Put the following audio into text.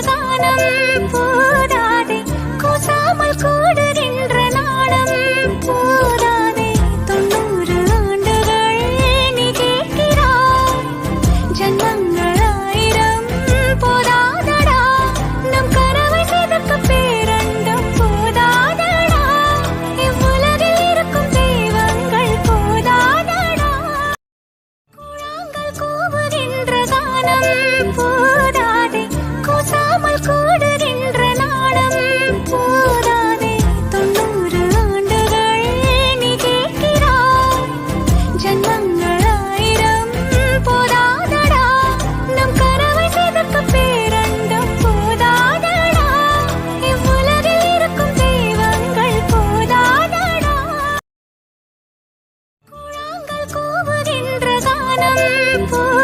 சமாதானம் போதாதே. கூசாமல் கூடுகின்ற நாணம் போதாதே. தொண்ணூறு ஆண்டுகள் நீ கேட்கிறாய். ஜன்மங்கள் ஆயிரம் போதாதடா. நம் கனவை சிதக்க பேரண்டும் போதாதடா. இவ்வுலகில் இருக்கும் தெய்வங்கள் போதாதடா. கூழாங்கள் கூவுகின்ற தானம் போ மனம் போ